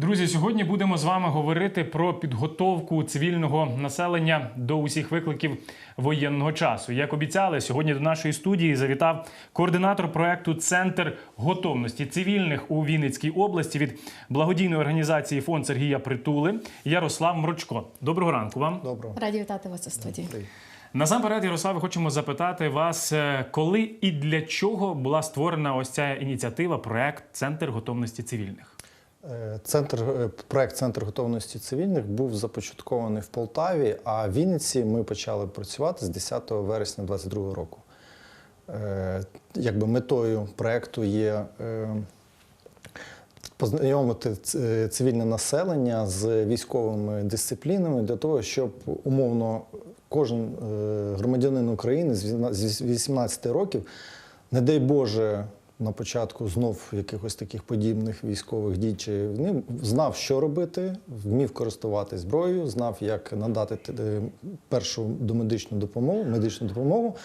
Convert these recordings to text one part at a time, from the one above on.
Друзі, сьогодні будемо з вами говорити про підготовку цивільного населення до усіх викликів воєнного часу. Як обіцяли, сьогодні до нашої студії завітав координатор проекту Центр готовності цивільних у Вінницькій області від благодійної організації Фонд Сергія Притули Ярослав Мрочко. Доброго ранку вам. Доброго. Раді вітати вас у студії. Насамперед, Ярославе, хочемо запитати вас, е, коли і для чого була створена ось ця ініціатива, проект Центр готовності цивільних. Центр е, проект Центр готовності цивільних був започаткований в Полтаві, а в Вінниці ми почали працювати з 10 вересня 2022 року. Е, Якби метою проекту є е, познайомити цивільне населення з військовими дисциплінами для того, щоб умовно кожен громадянин України з 18 років, не дай Боже, на початку знов якихось таких подібних військових дій чи війни, знав, що робити, вмів користуватись зброєю, знав, як надати е, першу домедичну допомогу, медичну допомогу.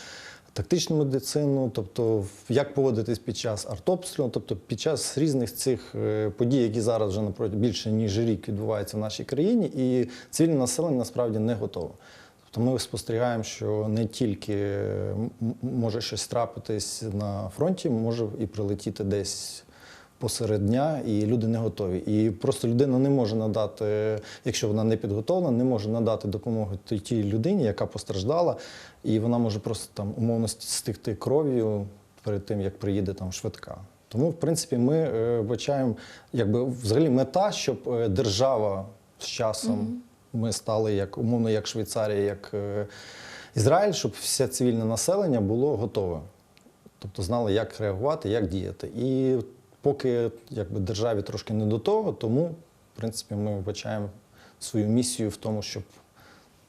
Тактичну медицину, тобто як поводитись під час артобстрілу, тобто під час різних цих е, подій, які зараз вже напроти більше ніж рік відбуваються в нашій країні, і цивільне населення насправді не готове. Тобто ми спостерігаємо, що не тільки е, може щось трапитись на фронті, може і прилетіти десь посеред дня, і люди не готові. І просто людина не може надати, якщо вона не підготовлена, не може надати допомогу тій- людині, яка постраждала, і вона може просто там умовно стигти кров'ю перед тим, як приїде там швидка. Тому, в принципі, ми е, бачаємо, якби взагалі мета, щоб е, держава з часом ми стали як умовно, як Швейцарія, як е, Ізраїль, щоб все цивільне населення було готове. Тобто знали, як реагувати, як діяти. І поки якби, державі трошки не до того, тому, в принципі, ми вбачаємо свою місію в тому, щоб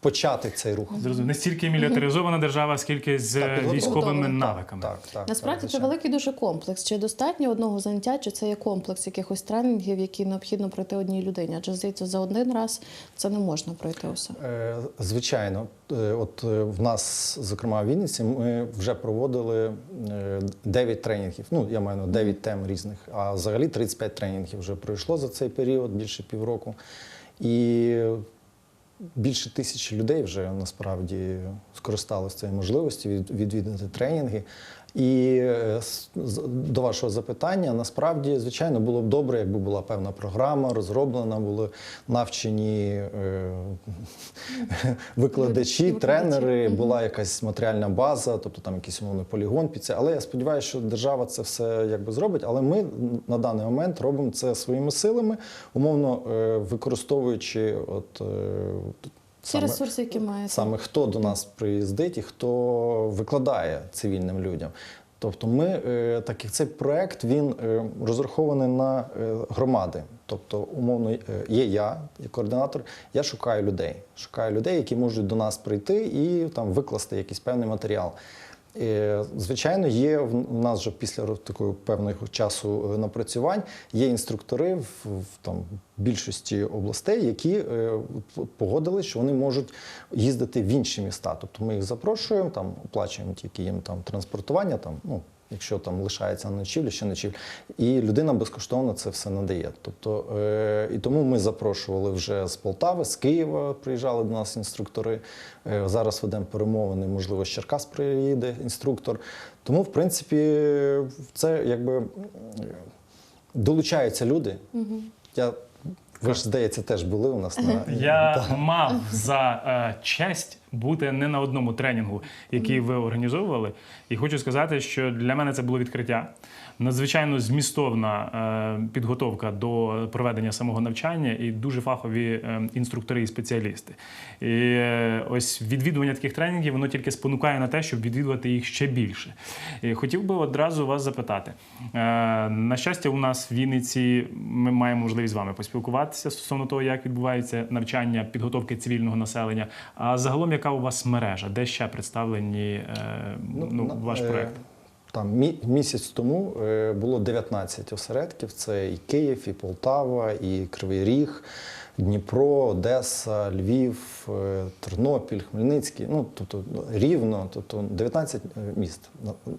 почати цей рух. Зрозуміло, не стільки мілітаризована держава, скільки з Так, е, військовими Так, навиками. Так, так, Насправді так, це великий дуже комплекс. Чи достатньо одного заняття, чи це є комплекс якихось тренінгів, які необхідно пройти одній людині? Адже здається, за один раз це не можна пройти усе. Е, Звичайно, Е, от в нас, зокрема в Вінниці, ми вже проводили 9 тренінгів. Ну, я маю на 9 тем різних, а взагалі 35 тренінгів вже пройшло за цей період, більше півроку. І більше тисячі людей вже насправді скористалися цією можливістю від- відвідати тренінги. І е, до вашого запитання, насправді, звичайно, було б добре, якби була певна програма розроблена, були навчені е, викладачі, Викладачі. тренери, була якась матеріальна база, тобто там якийсь умовний полігон під це. Але я сподіваюся, що держава це все якби зробить. Але ми на даний момент робимо це своїми силами, умовно е, використовуючи от. е, Всі ресурси, які маєте. Саме хто до нас приїздить і хто викладає цивільним людям. Тобто, ми е, так як цей проект він е, розрахований на е, громади. Тобто, умовно, є я, як координатор, я шукаю людей. Шукаю людей, які можуть до нас прийти і там викласти якийсь певний матеріал. Звичайно, є в нас вже після такого певного часу е, напрацювань є інструктори в, в там більшості областей, які е, погодили, що вони можуть їздити в інші міста. Тобто ми їх запрошуємо, там оплачуємо тільки їм там транспортування, там ну. Якщо там лишається на ночівлю, ще ночівлю. І людина безкоштовно це все надає. Тобто, е, і тому ми запрошували вже з Полтави, з Києва приїжджали до нас інструктори. Е, зараз ведемо перемовини, можливо, з Черкас приїде інструктор. Тому, в принципі, це якби долучаються люди. Я, ви ж, здається, теж були у нас на Я мав за е, честь бути не на одному тренінгу, який ви організовували. І хочу сказати, що для мене це було відкриття. Надзвичайно змістовна е, підготовка до проведення самого навчання і дуже фахові е, інструктори і спеціалісти. І е, ось відвідування таких тренінгів воно тільки спонукає на те, щоб відвідувати їх ще більше. І хотів би одразу вас запитати. На щастя, у нас в Вінниці ми маємо можливість з вами поспілкуватися стосовно того, як відбувається навчання підготовки цивільного населення. А загалом, яка у вас мережа, де ще представлені е, ну, ваш проект? Там мі- місяць тому е, було 19 осередків. Це і Київ, і Полтава, і Кривий Ріг, Дніпро, Одеса, Львів, е, Тернопіль, Хмельницький. Ну тобто Рівно, тобто 19 міст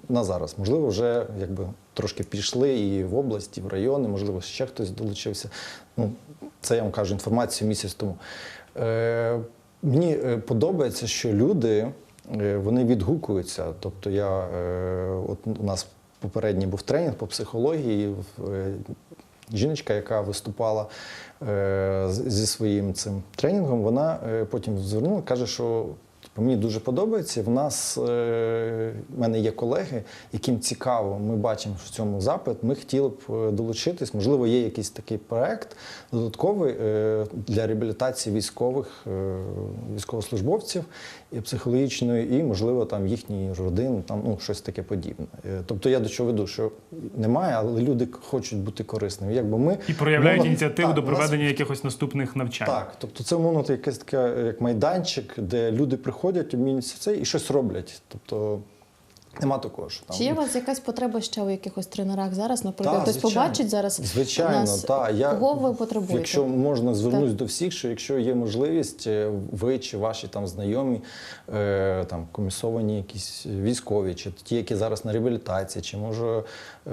на, зараз. Можливо, вже якби трошки пішли і в області, і в райони, можливо, ще хтось долучився. Ну, це я вам кажу інформацію місяць тому. Е, мені е, подобається, що люди е, вони відгукуються. Тобто, я е, от у нас попередній був тренінг по психології. е, Жіночка, яка виступала е, зі своїм цим тренінгом, вона е, потім звернула, каже, що типу, мені дуже подобається. В нас е, в мене є колеги, яким цікаво, ми бачимо в цьому запит. Ми хотіли б е, долучитись. Можливо, є якийсь такий проект додатковий е, для реабілітації військових військовослужбовців і психологічної, і можливо там їхньої родини, там ну щось таке подібне. Тобто я до чого веду, що немає, але люди хочуть бути корисними. Якби ми І проявляють умовно- ініціативу Так, до у нас- проведення якихось наступних навчань. так, тобто це умовно якесь таке як майданчик, де люди приходять, обмінюються це і щось роблять. Тобто нема такого, що там. Чи є у вас якась потреба ще у якихось тренерах зараз? Наприклад, хтось звичайно. побачить зараз Звичайно, нас, та я кого ви потребуєте? Якщо можна звернусь до всіх, що якщо є можливість, е, ви чи ваші там знайомі, е, там комісовані якісь військові, чи ті, які зараз на реабілітації, чи може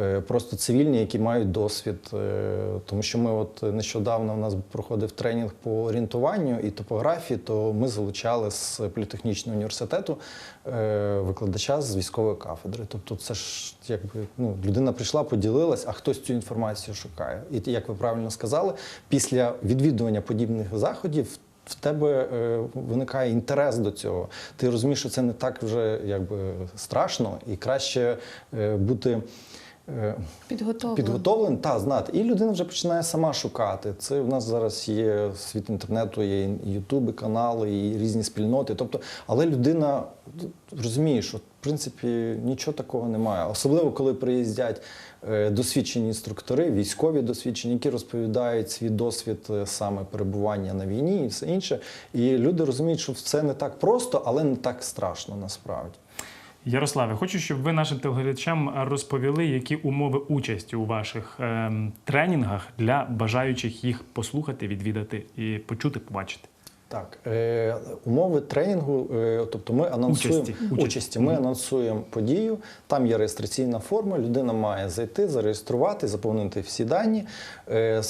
е, просто цивільні, які мають досвід. Е, тому що ми, от нещодавно, у нас проходив тренінг по орієнтуванню і топографії, то ми залучали з політехнічного університету викладача з військової кафедри. Тобто, це ж якби ну, людина прийшла, поділилась, а хтось цю інформацію шукає. І як ви правильно сказали, після відвідування подібних заходів. В тебе е, виникає інтерес до цього. Ти розумієш, що це не так вже якби страшно, і краще е, бути підготовлені? підготовлений та знати. І людина вже починає сама шукати. Це в нас зараз є світ інтернету, є ютуби, канали, і різні спільноти. Тобто, але людина розуміє, що в принципі нічого такого немає. Особливо коли приїздять е, досвідчені інструктори, військові досвідчені, які розповідають свій досвід е, саме перебування на війні і все інше. І люди розуміють, що все не так просто, але не так страшно насправді. Ярославе, хочу, щоб ви нашим телеглядачам розповіли, які умови участі у ваших ем, тренінгах для бажаючих їх послухати, відвідати і почути, побачити. Так, е, умови тренінгу, е, тобто ми анонсуємо Участі. участі, ми Мгм. анонсуємо подію. Там є реєстраційна форма. Людина має зайти, зареєструвати, заповнити всі дані. Е,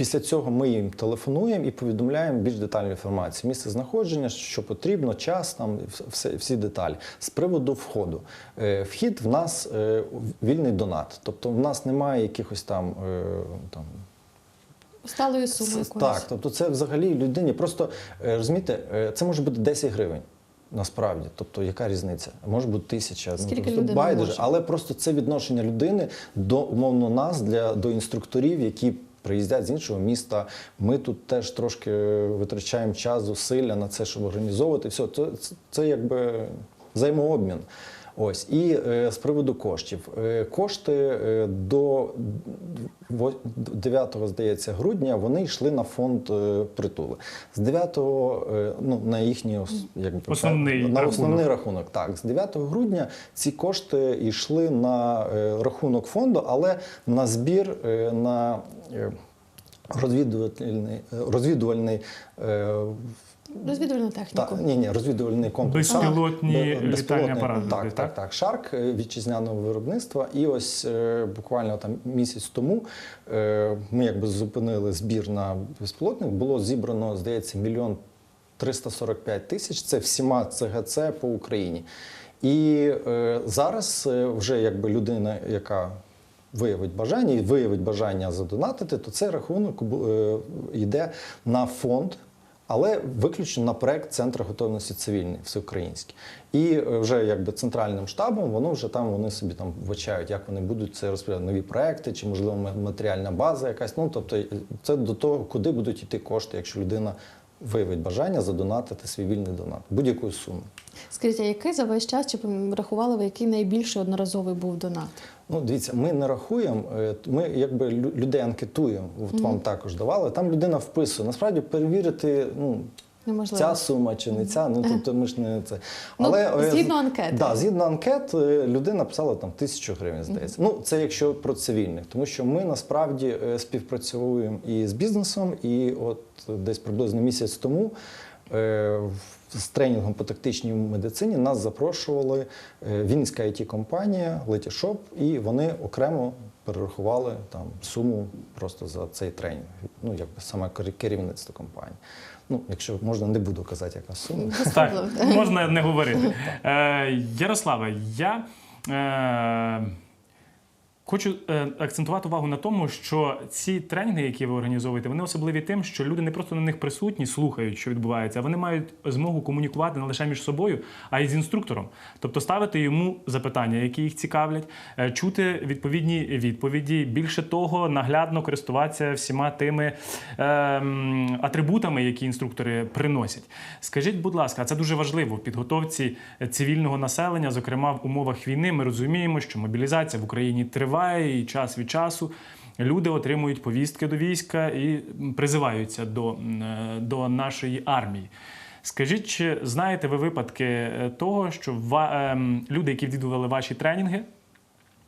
Після цього ми їм телефонуємо і повідомляємо більш детальну інформацію. Місце знаходження, що потрібно, час, там все, всі деталі. З приводу входу. Е, Вхід в нас е, вільний донат. Тобто в нас немає якихось там, е, там Сталої суми якоїсь? Так, тобто це взагалі людині. Просто розумієте, це може бути 10 гривень. Насправді, тобто яка різниця? Може бути тисяча, Скільки ну, байдуже, але просто це відношення людини до умовно нас, для до інструкторів, які приїздять з іншого міста. Ми тут теж трошки витрачаємо час, зусилля на це, щоб організовувати. Все, це, це, це якби взаємообмін. Ось і е, з приводу коштів. Е, кошти е, до 9, здається, грудня вони йшли на фонд е, притули. З 9, е, ну на їхній якби, Основний на рахунок. основний рахунок. Так, з 9 грудня ці кошти йшли на е, рахунок фонду, але на збір е, на е, розвідувальний, розвідувальний е, Розвідувальну техніку. та, ні, ні, розвідувальний комплекс. Безпілотні Бе- літальні апарати, Так, так? так, так. Шарк е, вітчизняного виробництва. І ось е, буквально там місяць тому е, ми якби зупинили збір на безпілотник. Було зібрано, здається, мільйон 345 тисяч. Це всіма ЦГЦ по Україні. І е, зараз е, вже якби людина, яка виявить бажання і виявить бажання задонатити, то цей рахунок е, йде на фонд. Але виключно на проект Центру готовності цивільний всеукраїнський. І е, вже якби центральним штабом воно вже там вони собі там вбачають, як вони будуть це розповідати, нові проекти, чи можливо матеріальна база якась. Ну тобто е, це до того, куди будуть йти кошти, якщо людина виявить бажання задонатити свій вільний донат будь-якої суми. Скажіть, а який за весь час, чи рахували ви, який найбільший одноразовий був донат? Ну, дивіться, ми не рахуємо, е, ми якби лю- людей анкетуємо. От вам також давали. Там людина вписує. Насправді перевірити, ну Неможливо. ця сума чи не ця. Ну тобто ми ж не це. Ну, е, згідно з- анкети. Да, згідно анкет, е, людина написала там тисячу гривень, здається. Ну це якщо про цивільних, тому що ми насправді е, співпрацюємо і з бізнесом, і от десь приблизно місяць тому. е, З тренінгом по тактичній медицині нас запрошували е, Вінницька it компанія Letysshop, і вони окремо перерахували там суму просто за цей тренінг. Ну якби саме керівництво компанії. Ну, якщо можна, не буду казати, яка сума. Так, можна не говорити. Е, Ярославе, я е, хочу е, акцентувати увагу на тому, що ці тренінги, які ви організовуєте, вони особливі тим, що люди не просто на них присутні, слухають, що відбувається, а вони мають змогу комунікувати не лише між собою, а й з інструктором. Тобто ставити йому запитання, які їх цікавлять, е, чути відповідні відповіді. Більше того, наглядно користуватися всіма тими е, атрибутами, які інструктори приносять. Скажіть, будь ласка, це дуже важливо в підготовці цивільного населення, зокрема в умовах війни. Ми розуміємо, що мобілізація в Україні триває і час від часу. Люди отримують повістки до війська і призиваються до, е, до нашої армії. Скажіть, чи знаєте ви випадки е, того, що ем, люди, які відвідували ваші тренінги,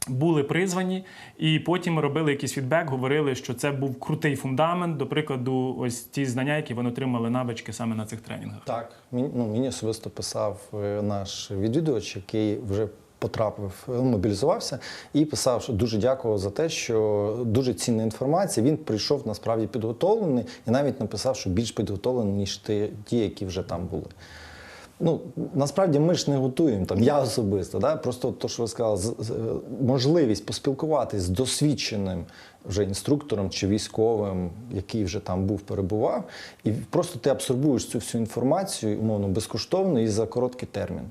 були призвані, і потім робили якийсь фідбек, говорили, що це був крутий фундамент, до прикладу, ось ті знання, які вони отримали навички саме на цих тренінгах. Так, ну, мені особисто писав е, наш відвідувач, який вже потрапив, е, мобілізувався, і писав, що дуже дякував за те, що дуже цінна інформація. Він прийшов насправді підготовлений і навіть написав, що більш підготовлений, ніж ті, які вже там були. Ну, насправді ми ж не готуємо там, я особисто, да? просто то, що ви сказали, можливість поспілкуватись з досвідченим вже інструктором чи військовим, який вже там був, перебував, і просто ти абсорбуєш цю всю інформацію, умовно, безкоштовно і за короткий термін.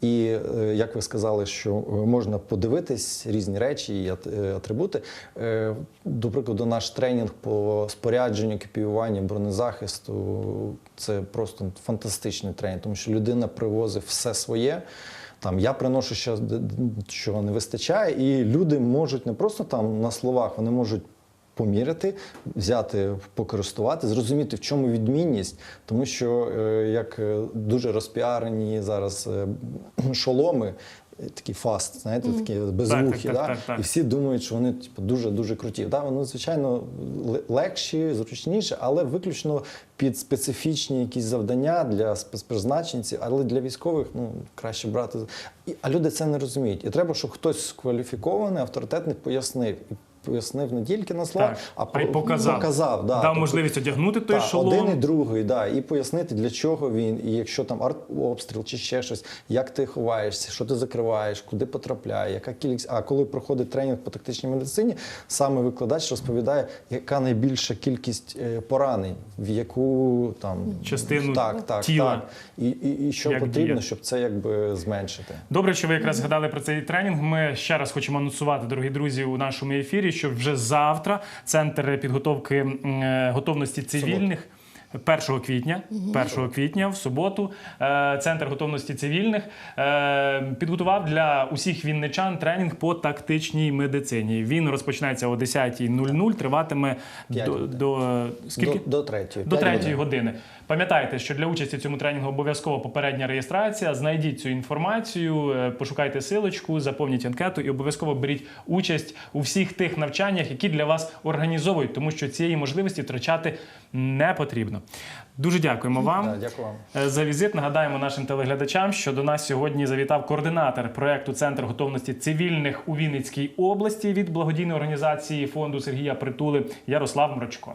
І е, як ви сказали, що е, можна подивитись різні речі і е, атрибути. До прикладу, наш тренінг по спорядженню, екіпіюванню, бронезахисту це просто фантастичний тренінг, тому що людина привозить все своє. Там я приношу що, що не вистачає, і люди можуть не просто там на словах, вони можуть поміряти, взяти, покористувати, зрозуміти, в чому відмінність, тому що е, як е, дуже розпіарені зараз е, шоломи. Такі фаст, знаєте, такі безвухі, так, да? так, так. і всі думають, що вони типу, дуже дуже круті. Да, вони звичайно легші, зручніші, але виключно під специфічні якісь завдання для спецпризначенців, але для військових ну краще брати. А люди це не розуміють. І треба, щоб хтось кваліфікований, авторитетний пояснив. Пояснив не тільки на словах, Так, а, а й показав. показав да. Дав Тобто- можливість одягнути той так, шолом. один і другий, да, і пояснити, для чого він, і якщо там артобстріл чи ще щось, як ти ховаєшся, що ти закриваєш, куди потрапляє, яка кількість. А коли проходить тренінг по тактичній медицині, саме викладач розповідає, яка найбільша кількість е, поранень, в яку там Частину так, так, тіла. так. І, і, і що Як потрібно, діяти. щоб це якби зменшити. Добре, що ви якраз згадали про цей тренінг. Ми ще раз хочемо анонсувати, дорогі друзі, у нашому ефірі, що вже завтра центр підготовки е, готовності цивільних. 1 квітня, 1 квітня в суботу, е, центр готовності цивільних е, підготував для усіх вінничан тренінг по тактичній медицині. Він розпочинається о 10.00, триватиме до, до скільки? До, до третьої. До П'ять третьої години. Пам'ятайте, що для участі в цьому тренінгу обов'язково попередня реєстрація. Знайдіть цю інформацію, е, пошукайте силочку, заповніть анкету і обов'язково беріть участь у всіх тих навчаннях, які для вас організовують, тому що цієї можливості втрачати не потрібно. Дуже дякуємо вам. Да, дякую вам. Е, За візит нагадаємо нашим телеглядачам, що до нас сьогодні завітав координатор проекту Центр готовності цивільних у Вінницькій області від благодійної організації фонду Сергія Притули Ярослав Мрочко.